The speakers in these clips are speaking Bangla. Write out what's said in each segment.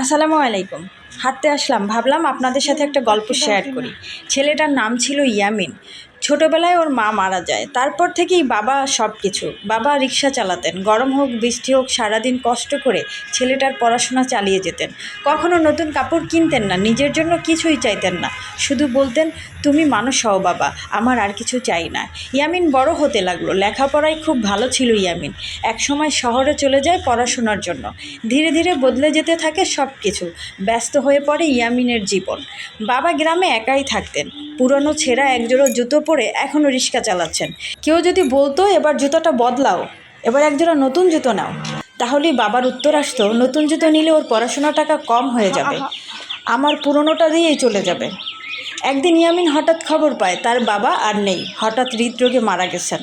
আসসালামু আলাইকুম। হাঁটতে আসলাম ভাবলাম আপনাদের সাথে একটা গল্প শেয়ার করি। ছেলেটার নাম ছিল ইয়ামিন। ছোটোবেলায় ওর মা মারা যায়। তারপর থেকেই বাবা সব কিছু বাবা রিক্সা চালাতেন, গরম হোক, বৃষ্টি হোক, সারাদিন কষ্ট করে ছেলেটার পড়াশোনা চালিয়ে যেতেন। কখনো নতুন কাপড় কিনতেন না, নিজের জন্য কিছুই চাইতেন না। শুধু বলতেন, তুমি মানুষ হও বাবা, আমার আর কিছু চাই না। ইয়ামিন বড় হতে লাগল। লেখাপড়ায় খুব ভালো ছিল ইয়ামিন। একসময় শহরে চলে যায় পড়াশোনার জন্য। ধীরে ধীরে বদলে যেতে থাকে সব কিছু ব্যস্ত হয়ে পড়ে ইয়ামিনের জীবন। বাবা গ্রামে একাই থাকতেন। পুরনো ছেঁড়া একজোড়ো জুতো পরে এখনও রিক্সা চালাচ্ছেন। কেউ যদি বলতো, এবার জুতোটা বদলাও, এবার একজোড়া নতুন জুতো নাও। তাহলেই বাবার উত্তর আসতো, নতুন জুতো নিলে ওর পড়াশোনার টাকা কম হয়ে যাবে। আমার পুরনোটা দিয়েই চলে যাবে। একদিন ইয়ামিন হঠাৎ খবর পায়, তার বাবা আর নেই। হঠাৎ হৃদরোগে মারা গেছেন।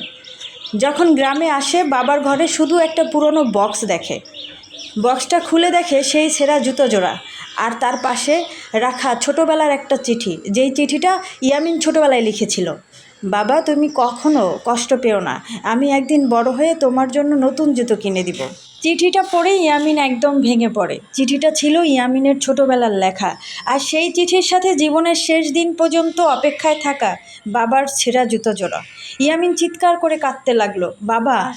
যখন গ্রামে আসে, বাবার ঘরে শুধু একটা পুরনো বক্স দেখে। বক্সটা খুলে দেখে সেই ছেঁড়া জুতো জোড়া। আর তার পাশে রাখা ছোটোবেলার একটা চিঠি। যেই চিঠিটা ইয়ামিন ছোটোবেলায় লিখেছিল। বাবা তুমি কখনো কষ্ট পেও না। আমি একদিন বড় হয়ে তোমার জন্য নতুন জুতো কিনে দিব। চিঠিটা পড়ে ইয়ামিন একদম ভেঙে পড়ে। চিঠিটা ছিল ইয়ামিনের ছোটোবেলার লেখা। আর সেই চিঠির সাথে জীবনের শেষ দিন পর্যন্ত অপেক্ষায় থাকা বাবার ছেঁড়া জুতো জোড়া। ইয়ামিন চিৎকার করে কাঁদতে লাগল। বাবা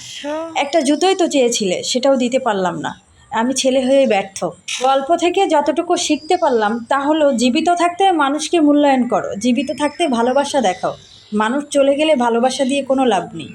একটা জুতোই তো চেয়েছিলে সেটাও দিতে পারলাম না। আমি ছেলে হয়ে ব্যর্থ। গল্প থেকে যতটুকু শিখতে পারলাম, তা হলো জীবিত থাকতে মানুষকে মূল্যায়ন করো, জীবিত থাকতে ভালোবাসা দেখাও। মানুষ চলে গেলে ভালোবাসা দিয়ে কোনো লাভ নেই।